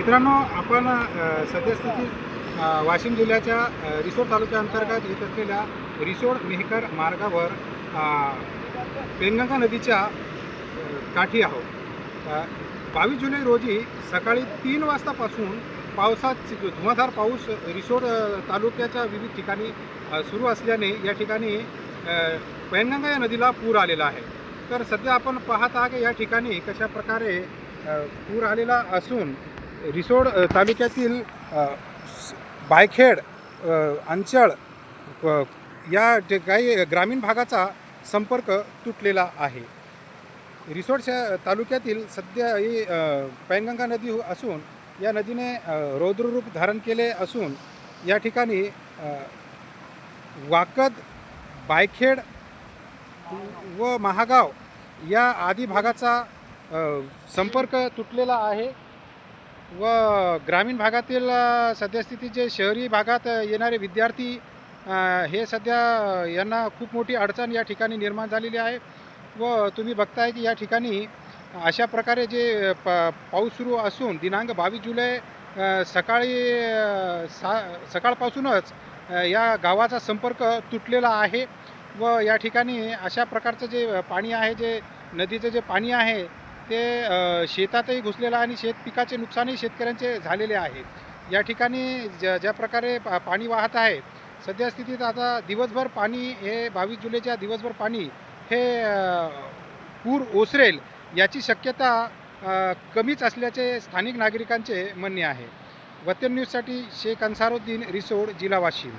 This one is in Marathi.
मित्रांनो आपण सद्यस्थितीत वाशिम जिल्ह्याच्या रिसोड तालुक्याअंतर्गत येत असलेल्या रिसोड मेहकर मार्गावर पेनगंगा नदीच्या काठी आहोत. बावीस जुलै रोजी सकाळी तीन वाजतापासून पावसात धुवाधार पाऊस रिसोड तालुक्याच्या विविध ठिकाणी सुरू असल्याने या ठिकाणी पैनगंगा या नदीला पूर आलेला आहे. तर सध्या आपण पाहत आहात की या ठिकाणी कशा प्रकारे पूर आलेला असून रिसोड तालुक्यातील बायखेड अंचळ या जे काही ग्रामीण भागाचा संपर्क तुटलेला आहे. रिसोड श- तालुक्यातील सध्या ही पैनगंगा नदी हो-, असून या नदीने रौद्ररूप धारण केले असून या ठिकाणी वाकद बायखेड व महागाव या आदी भागाचा संपर्क तुटलेला आहे. व ग्रामीण भागातील अ, सद्यस्थिती जे शहरी भागात येणारे विद्यार्थी हे सध्या यांना खूप मोठी अडचण या ठिकाणी निर्माण झालेली आहे. व तुम्ही बघताय की या ठिकाणी अशा प्रकारे जे प पाऊस सुरू असून दिनांक बावीस जुलै सकाळी सा सकाळपासूनच या गावाचा संपर्क तुटलेला आहे. व या ठिकाणी अशा प्रकारचं जे पाणी आहे जे नदीचं जे पाणी आहे ते शेतातही घुसलेलं आहे आणि शेत पिकाचे नुकसानही शेतकऱ्यांचे झालेले आहे. या ठिकाणी ज्या ज्या प्रकारे पा पाणी वाहत आहे सध्या स्थितीत आता दिवसभर पाणी हे बावीस जुलैच्या दिवसभर पाणी हे पूर ओसरेल याची शक्यता कमीच असल्याचे स्थानिक नागरिकांचे म्हणणे आहे. वतन न्यूजसाठी शेख अन्सारुद्दीन रिसोड जिल्हा वाशिम.